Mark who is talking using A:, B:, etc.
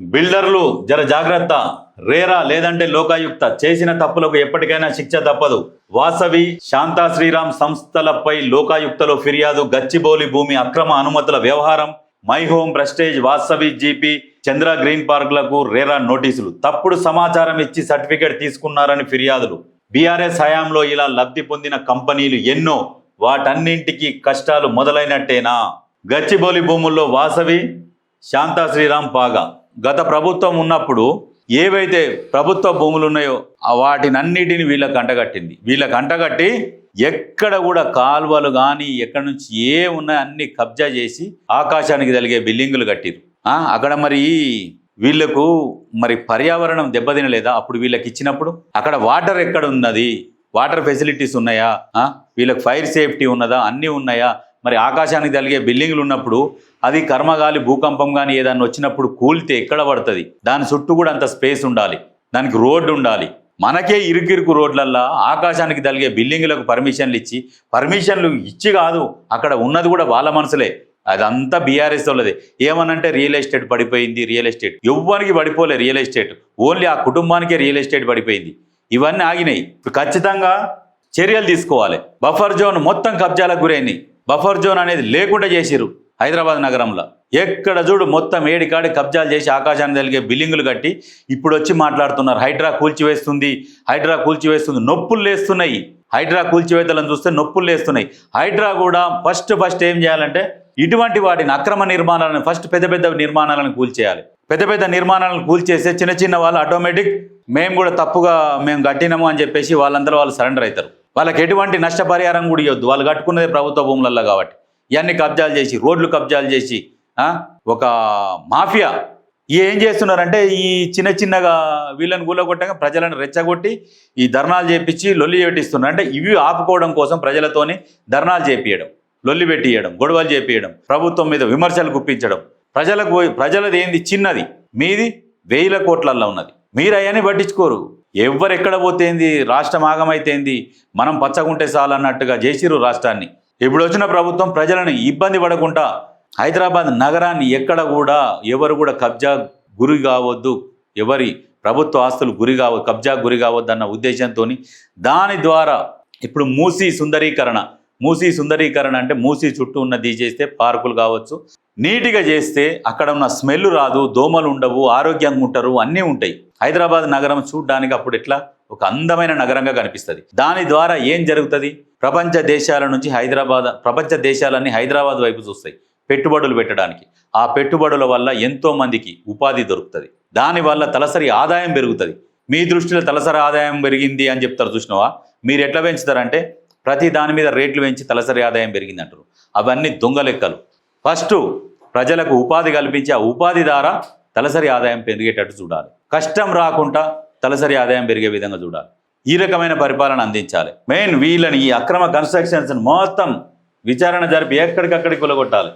A: బిల్డర్లు జర జాగ్రత్త. రేరా లేదంటే లోకాయుక్త. చేసిన తప్పులకు ఎప్పటికైనా శిక్ష తప్పదు. వాసవి శాంతా శ్రీరామ్ సంస్థలపై లోకాయుక్తలో ఫిర్యాదు గచ్చిబౌలి భూమి అక్రమ అనుమతుల వ్యవహారం my home prestige Vasavi GP Chandra green పార్క్లకు RERA నోటీసులు. తప్పుడు సమాచారం ఇచ్చి సర్టిఫికేట్ తీసుకున్నారని ఫిర్యాదులు. బీఆర్ఎస్ హయాంలో ఇలా లబ్ధి పొందిన కంపెనీలు ఎన్నో. వాటన్నింటికి కష్టాలు మొదలైనట్టేనా? గచ్చిబౌలి భూముల్లో వాసవి శాంతా శ్రీరామ్ పాగా. గత ప్రభుత్వం ఉన్నప్పుడు ఏవైతే ప్రభుత్వ భూములు ఉన్నాయో వాటినన్నిటిని వీళ్ళకి అంటగట్టింది వీళ్ళకి అంటగట్టి ఎక్కడ కూడా కాలువలు కానీ ఎక్కడి నుంచి ఏ ఉన్నాయో అన్ని కబ్జా చేసి ఆకాశానికి తలిగే బిల్డింగులు కట్టిరు. అక్కడ మరి వీళ్ళకు మరి పర్యావరణం దెబ్బతినలేదా? అప్పుడు వీళ్ళకి ఇచ్చినప్పుడు? అక్కడ వాటర్ ఎక్కడ ఉన్నది? వాటర్ ఫెసిలిటీస్ ఉన్నాయా? వీళ్ళకి ఫైర్ సేఫ్టీ ఉన్నదా? అన్నీ ఉన్నాయా? మరి ఆకాశానికి తలిగే బిల్డింగ్లు ఉన్నప్పుడు అది కర్మగాలి భూకంపం కానీ ఏదన్నా వచ్చినప్పుడు కూలితే ఎక్కడ పడుతుంది? దాని చుట్టూ కూడా అంత స్పేస్ ఉండాలి. దానికి రోడ్డు ఉండాలి. మనకే ఇరుకిరుకు రోడ్లల్లో ఆకాశానికి తలిగే బిల్డింగులకు పర్మిషన్లు ఇచ్చి పర్మిషన్లు ఇచ్చి కాదు అక్కడ ఉన్నది కూడా వాళ్ళ మనసులే. అదంతా బీఆర్ఎస్ వాళ్ళది. ఏమనంటే రియల్ ఎస్టేట్ పడిపోయింది రియల్ ఎస్టేట్. ఎవ్వరికి పడిపోలే రియల్ ఎస్టేట్. ఓన్లీ ఆ కుటుంబానికే రియల్ ఎస్టేట్ పడిపోయింది. ఇవన్నీ ఆగినాయి. ఖచ్చితంగా చర్యలు తీసుకోవాలి. బఫర్ జోన్ మొత్తం కబ్జాలకు గురైంది. బఫర్ జోన్ అనేది లేకుండా చేసిరు హైదరాబాద్ నగరంలో. ఎక్కడ చూడు మొత్తం ఏడికాడి కబ్జాలు చేసి ఆకాశాన్ని తెలిగే బిల్డింగులు కట్టి ఇప్పుడు వచ్చి మాట్లాడుతున్నారు. హైడ్రా కూల్చివేస్తుంది హైడ్రా కూల్చివేస్తుంది నొప్పులు లేస్తున్నాయి. హైడ్రా కూల్చివేతలను చూస్తే నొప్పులు లేస్తున్నాయి. హైడ్రా కూడా ఫస్ట్ ఫస్ట్ ఏం చేయాలంటే ఇటువంటి వాటిని అక్రమ నిర్మాణాలను ఫస్ట్ పెద్ద పెద్ద నిర్మాణాలను కూల్చేయాలి. పెద్ద పెద్ద నిర్మాణాలను కూల్చేస్తే చిన్న చిన్న వాళ్ళు ఆటోమేటిక్ మేము కూడా తప్పుగా మేము కట్టినాము అని చెప్పేసి వాళ్ళందరూ వాళ్ళు సరెండర్ అవుతారు. వాళ్ళకి ఎటువంటి నష్టపరిహారం కూడా ఇవ్వద్దు. వాళ్ళు కట్టుకున్నది ప్రభుత్వ భూములలో కాబట్టి. ఇవన్నీ కబ్జాలు చేసి రోడ్లు కబ్జాలు చేసి ఒక మాఫియా. ఏం చేస్తున్నారంటే ఈ చిన్న చిన్నగా వీళ్ళని కూలగొట్టగా ప్రజలను రెచ్చగొట్టి ఈ ధర్నాలు చేపించి లొల్లి చేపిస్తున్నారు. అంటే ఇవి ఆపుకోవడం కోసం ప్రజలతోని ధర్నాలు చేపియడం లొల్లి పెట్టియడం గొడవలు చేపియడం ప్రభుత్వం మీద విమర్శలు గుప్పించడం. ప్రజలకు ప్రజలది ఏంది? చిన్నది. మీది వేల కోట్లల్లో ఉన్నది. మీరు అవన్నీ పట్టించుకోరు. ఎవరెక్కడ ఎక్కడ పోతేంది? రాష్ట్రం ఆగమైతేంది? మనం పచ్చగుంటే చాలన్నట్టుగా చేసిరు రాష్ట్రాన్ని. ఇప్పుడు వచ్చిన ప్రభుత్వం ప్రజలను ఇబ్బంది పడకుండా హైదరాబాద్ నగరాన్ని ఎక్కడ కూడా ఎవరు కూడా కబ్జా గురి కావద్దు. ఎవరి ప్రభుత్వ ఆస్తులు గురి కావ కబ్జా గురి కావద్దు అన్న ఉద్దేశంతో దాని ద్వారా ఇప్పుడు మూసీ సుందరీకరణ. మూసీ సుందరీకరణ అంటే మూసీ చుట్టూ ఉన్న తీసేస్తే పార్కులు కావచ్చు నీట్గా చేస్తే అక్కడ ఉన్న స్మెల్ రాదు దోమలు ఉండవు ఆరోగ్యంగా ఉంటారు అన్నీ ఉంటాయి. హైదరాబాద్ నగరం చూడడానికి అప్పుడు ఎట్లా? ఒక అందమైన నగరంగా కనిపిస్తుంది. దాని ద్వారా ఏం జరుగుతుంది? ప్రపంచ దేశాల నుంచి హైదరాబాద్ ప్రపంచ దేశాలన్నీ హైదరాబాద్ వైపు చూస్తాయి పెట్టుబడులు పెట్టడానికి. ఆ పెట్టుబడుల వల్ల ఎంతో మందికి ఉపాధి దొరుకుతుంది. దానివల్ల తలసరి ఆదాయం పెరుగుతుంది. మీ దృష్టిలో తలసరి ఆదాయం పెరిగింది అని చెప్తారు చూసినవా? మీరు ఎట్లా పెంచుతారంటే ప్రతి దాని మీద రేట్లు పెంచి తలసరి ఆదాయం పెరిగింది అంటారు. అవన్నీ దొంగ లెక్కలు. ఫస్ట్ ప్రజలకు ఉపాధి కల్పించి ఆ ఉపాధి ద్వారా తలసరి ఆదాయం పెరిగేటట్టు చూడాలి. కష్టం రాకుండా తలసరి ఆదాయం పెరిగే విధంగా చూడాలి. ఈ రకమైన పరిపాలన అందించాలి. మెయిన్ వీళ్ళని ఈ అక్రమ కన్స్ట్రక్షన్స్ మొత్తం విచారణ జరిపి ఎక్కడికక్కడికి కొలగొట్టాలి